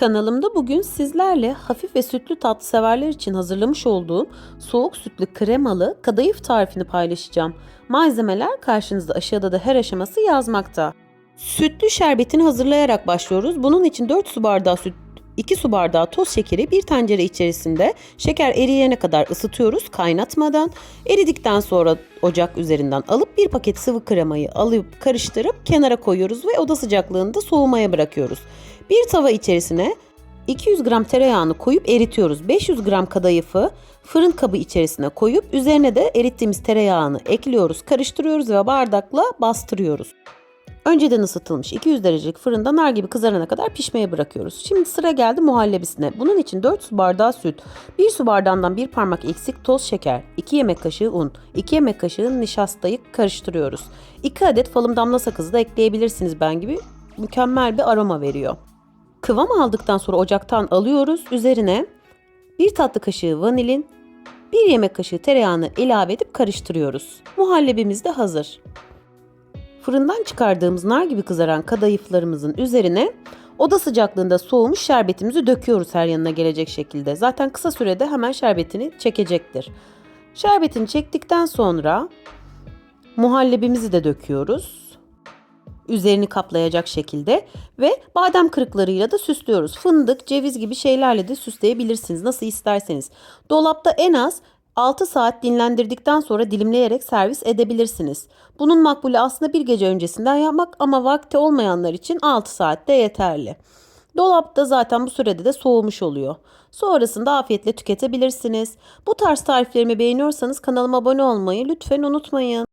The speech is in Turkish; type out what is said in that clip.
Kanalımda bugün sizlerle hafif ve sütlü tatlı severler için hazırlamış olduğum soğuk sütlü kremalı kadayıf tarifini paylaşacağım. Malzemeler karşınızda aşağıda da her aşaması yazmakta. Sütlü şerbetini hazırlayarak başlıyoruz. Bunun için 4 su bardağı süt 2 su bardağı toz şekeri bir tencere içerisinde şeker eriyene kadar ısıtıyoruz kaynatmadan. Eridikten sonra ocak üzerinden alıp bir paket sıvı kremayı alıp karıştırıp kenara koyuyoruz ve oda sıcaklığında soğumaya bırakıyoruz. Bir tava içerisine 200 gram tereyağını koyup eritiyoruz. 500 gram kadayıfı fırın kabı içerisine koyup üzerine de erittiğimiz tereyağını ekliyoruz, karıştırıyoruz ve bardakla bastırıyoruz. Önceden ısıtılmış 200 derecelik fırında nar gibi kızarana kadar pişmeye bırakıyoruz. Şimdi sıra geldi muhallebisine. Bunun için 4 su bardağı süt, 1 su bardağından 1 parmak eksik toz şeker, 2 yemek kaşığı un, 2 yemek kaşığı nişastayı karıştırıyoruz. 2 adet falım damla sakızı da ekleyebilirsiniz ben gibi. Mükemmel bir aroma veriyor. Kıvam aldıktan sonra ocaktan alıyoruz. Üzerine 1 tatlı kaşığı vanilin, 1 yemek kaşığı tereyağını ilave edip karıştırıyoruz. Muhallebimiz de hazır. Fırından çıkardığımız nar gibi kızaran kadayıflarımızın üzerine oda sıcaklığında soğumuş şerbetimizi döküyoruz her yanına gelecek şekilde. Zaten kısa sürede hemen şerbetini çekecektir. Şerbetini çektikten sonra muhallebimizi de döküyoruz. Üzerini kaplayacak şekilde ve badem kırıklarıyla da süslüyoruz. Fındık, ceviz gibi şeylerle de süsleyebilirsiniz nasıl isterseniz. Dolapta en az 6 saat dinlendirdikten sonra dilimleyerek servis edebilirsiniz. Bunun makbulü aslında bir gece öncesinden yapmak ama vakti olmayanlar için 6 saatte yeterli. Dolapta zaten bu sürede de soğumuş oluyor. Sonrasında afiyetle tüketebilirsiniz. Bu tarz tariflerimi beğeniyorsanız kanalıma abone olmayı lütfen unutmayın.